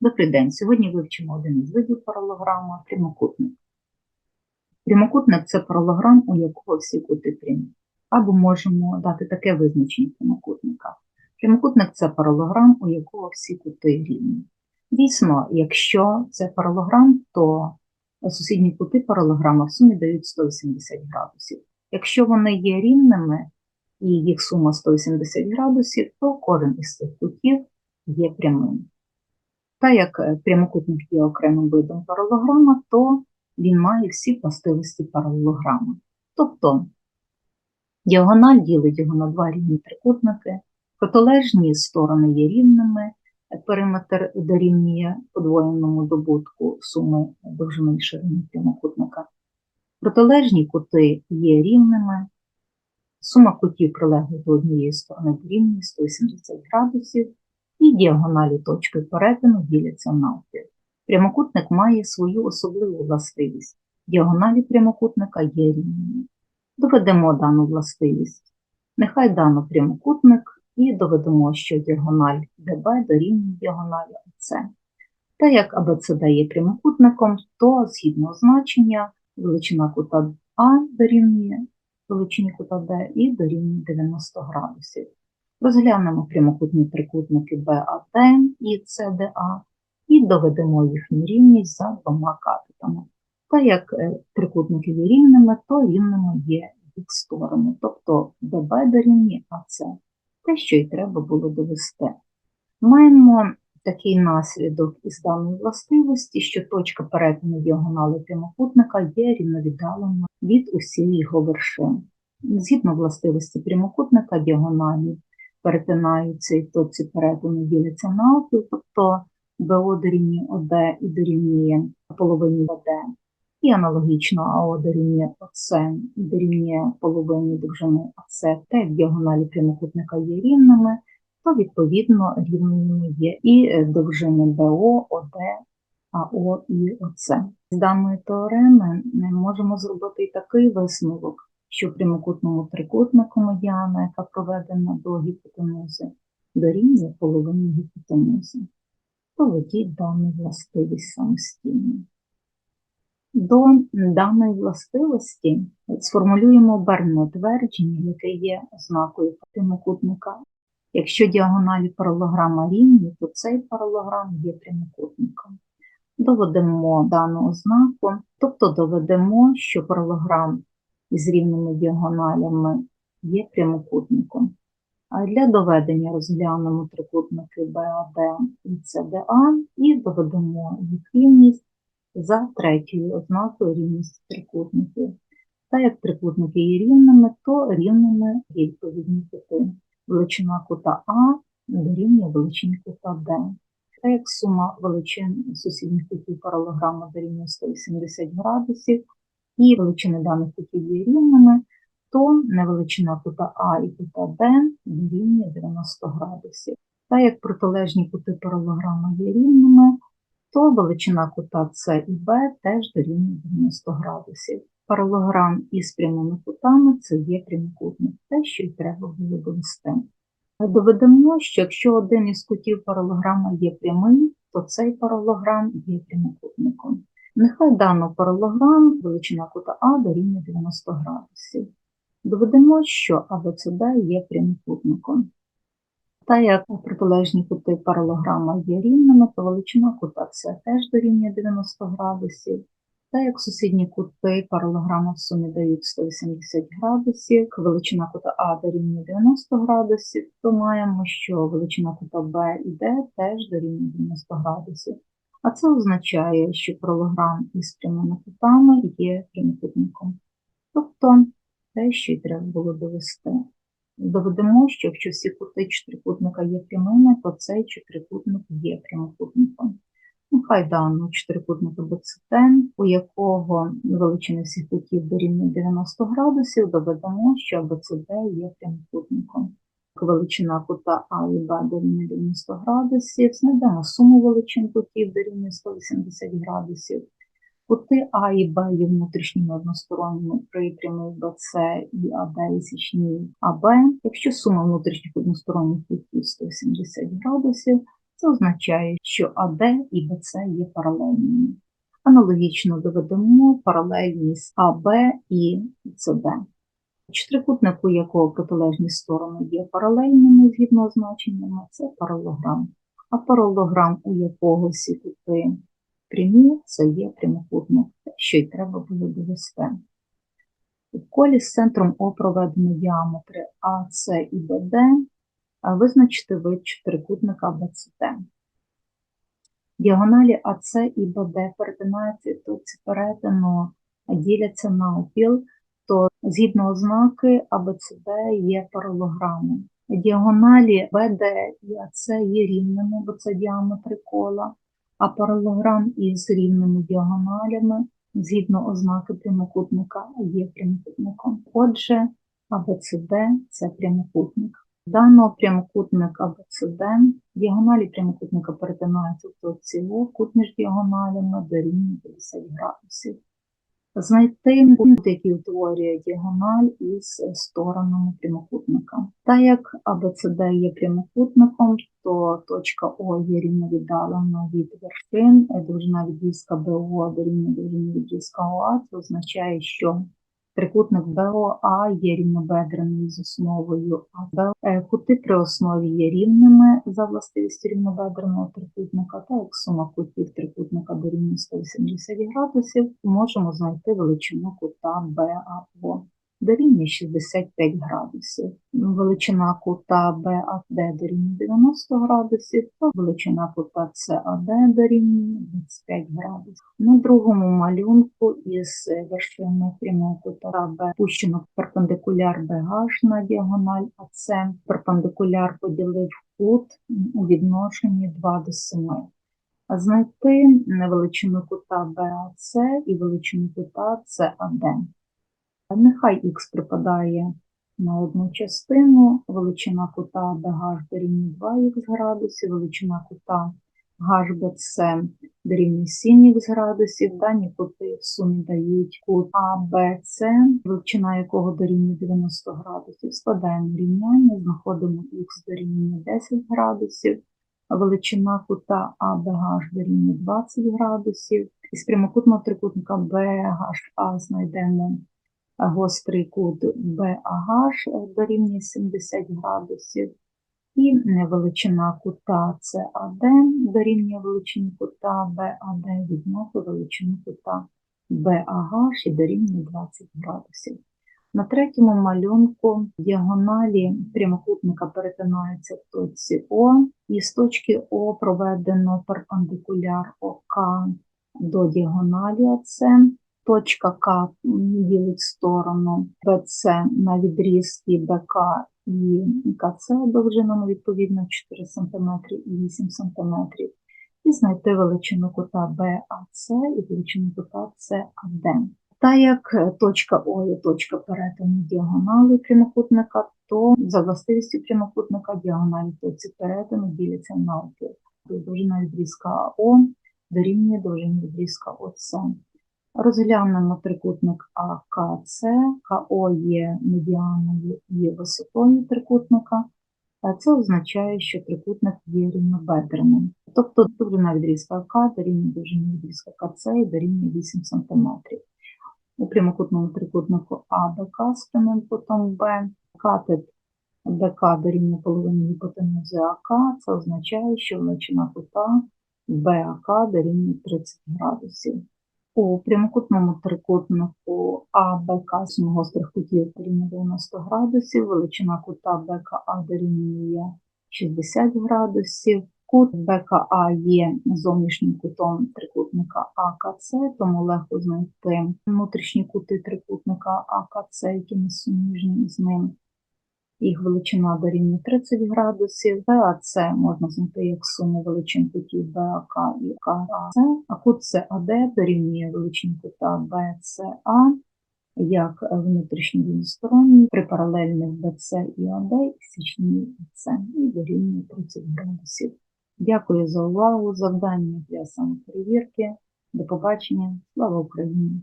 Добрий день. Сьогодні вивчимо один із видів паралограма – прямокутник. Прямокутник – це паралограм, у якого всі кути прямі. Або можемо дати таке визначення прямокутника. Прямокутник – це паралограм, у якого всі кути рівні. Дійсно, якщо це паралограм, то сусідні кути паралограма в сумі дають 180 градусів. Якщо вони є рівними і їх сума 180 градусів, то кожен із цих кутів є прямим. Та як е, прямокутник є окремим видом паралограма, то він має всі властивості паралелограма. Тобто діагональ ділить його на два рівні трикутники, протилежні сторони є рівними, периметр дорівнює подвоєному добутку суми довжини і ширини прямокутника. Протилежні кути є рівними, сума кутів прилеглих до однієї сторони дорівнює 180 градусів, і діагоналі точки перетину діляться навпіл. Прямокутник має свою особливу властивість. Діагоналі прямокутника є рівними. Доведемо дану властивість. Нехай дано прямокутник і доведемо, що діагональ ДБ дорівнює діагоналі АЦ. Та як АБЦД є прямокутником, то згідно значення величина кута А дорівнює величині кута Д і дорівнює 90 градусів. Розглянемо прямокутні трикутники БАТ і ЦДА і доведемо їхню рівність за двома катетами. Та як е, трикутники є рівними, то рівними є їх сторони, тобто ДБ дорівнює АЦ, те, що й треба було довести. Маємо такий наслідок із даної властивості, що точка перетину діагонали прямокутника є рівновіддалена від усіх його вершин. Згідно властивості прямокутника, діагоналі перетинаються і точці перетину діляться на опіл, тобто БО дорівнює ОД і дорівнює половині ОД. І аналогічно АО дорівнює і дорівнює половині довжини АЦ, те діагоналі прямокутника є рівними, то відповідно рівними є і е, довжини БО, ОД, АО і ОЦ. З даної теореми ми можемо зробити і такий висновок, що в прямокутному трикутнику медіана, яка проведена до гіпотенузи, дорівнює половині гіпотенузи. Проведіть дану властивість самостійно. До даної властивості сформулюємо обернене твердження, яке є ознакою прямокутника. Якщо діагоналі паралограма рівні, то цей паралограм є прямокутником. Доведемо дану ознаку, тобто доведемо, що паралограм із рівними діагоналями є прямокутником. А для доведення розглянемо трикутники БАД і ЦДА і доведемо їх рівність за третьою ознакою рівності трикутників. Та як трикутники є рівними, то рівними відповідні кути. Величина кута А дорівнює величині кута Д. Та як сума величин сусідніх кутів паралограма дорівнює 180 градусів, і величини даних кутів є рівними, то невеличина кута А і кута Б дорівнює 90 градусів. Та як протилежні кути паралограма є рівними, то величина кута С і Б теж дорівнює 90 градусів. Паралограм із прямими кутами це є прямокутник, те, що й треба було довести. Доведемо, що якщо один із кутів паралограма є прямий, то цей паралограм є прямокутником. Нехай дано паралограм величина кута А дорівнює 90 градусів. Доведемо, що АБЦД є прямокутником. Та як протилежні кути паралограма є рівними, то величина кута С теж дорівнює 90 градусів. Та як сусідні кути паралограма в сумі дають 180 градусів, величина кута А дорівнює 90 градусів, то маємо, що величина кута Б і Д теж дорівнює 90 градусів. А це означає, що паралограм із прямими кутами є прямокутником. Тобто те, що й треба було довести. Доведемо, що якщо всі кути чотирикутника є прямими, то цей чотирикутник є прямокутником. Нехай даний чотирикутник БЦТ, у якого величини всіх кутів дорівнює 90 градусів, доведемо, що АБЦД є прямокутником. Величина кута А і Б дорівнює 90 градусів, знайдемо суму величин кутів дорівнює 180 градусів. Кути А і Б є внутрішніми односторонніми при прямій БЦ і АД і січні АБ. Якщо сума внутрішніх односторонніх кутів 170 градусів, це означає, що АД і БЦ є паралельними. Аналогічно доведемо паралельність АБ і СД. Чотирикутник, у якого протилежні сторони є паралельними згідно означеннями, це паралограм. А паралограм, у якого всі кути прямі, це є прямокутник, що й треба було довести. У колі з центром О проведено діаметри АС і БД, визначити вид чотирикутника БЦТ. Діагоналі АС і БД точці перетину діляться навпіл, то згідно ознаки АБЦД є паралограмом. Діагоналі БД і АС є рівними, бо це діаметри кола, а паралограм із рівними діагоналями згідно ознаки прямокутника є прямокутником. Отже, АБЦД це прямокутник. Даного прямокутника АБЦД діагоналі прямокутника перетинаються в точці О, кут між діагоналями дорівнює 50 градусів. Знайти кут, який утворює діагональ із сторонами прямокутника. Так як АБЦД є прямокутником, то точка О є рівновіддалена від вершин, довжина відрізка БО дорівнює довжині відрізка ОА, це означає, що трикутник БОА є рівнобедрений з основою АБ. Е, Кути при основі є рівними за властивістю рівнобедреного трикутника, та як сума кутів трикутника дорівнює 180 градусів, можемо знайти величину кута БАО. Дорівнює 65 градусів. Величина кута БАД дорівнює 90 градусів, то величина кута САД дорівнює 25 градусів. На другому малюнку із вершини прямого кута Б пущено перпендикуляр БГ на діагональ АС. Перпендикуляр поділив кут у відношенні 2 до 7. А знайти величину кута БАС і величину кута САД. Нехай х припадає на одну частину, величина кута BH дорівнює 2х градусів, величина кута HBC дорівнює 7х градусів, дані кути в сумі дають кут ABC, величина якого дорівнює 90 градусів. Складаємо рівняння, знаходимо х дорівнює 10 градусів, величина кута ABH дорівнює 20 градусів. Із прямокутного трикутника BHA знайдемо гострий кут BAH дорівнює 70 градусів, і величина кута CAD дорівнює величині кута BAD відносно величини кута BAH і дорівнює 20 градусів. На третьому малюнку діагоналі прямокутника перетинаються в точці О, і з точки О проведено перпендикуляр ОК до діагоналі АЦ. Точка К ділить сторону БЦ на відрізки БК і КЦ довжинами відповідно 4 см і 8 см. І знайти величину кута БАЦ і величину кута САД. Та як точка О є точка перетину діагонали прямокутника, то за властивістю прямокутника діагоналі точці перетину діляться на опір. Довжина відрізка О дорівнює довжині відрізка ОС. Розглянемо трикутник АКЦ, КО є медіаною і висотою трикутника. Це означає, що трикутник є рівнобедреним. Тобто довжина відрізка АК дорівнює довжині відрізка КЦ і дорівнює 8 см. У прямокутному трикутнику АБК з прямим кутом Б, катет БК дорівнює половині гіпотенузи АК, це означає, що величина кута БАК дорівнює 30 градусів. У прямокутному трикутнику АБК з гострих кутів дорівнює 90 градусів, величина кута БКА дорівнює 60 градусів. Кут БКА є зовнішнім кутом трикутника АКЦ, тому легко знайти внутрішні кути трикутника АКЦ, які не суміжні з ним. Їх величина дорівнює 30 градусів, БАЦ можна знайти як суму величин кутів БАК і КАЦ, а кут САД дорівнює величині кута БЦА як внутрішній рівносторонній при паралельних БЦ і АД і січній БЦ і дорівнює 30 градусів. Дякую за увагу. Завдання для самоперевірки. До побачення. Слава Україні!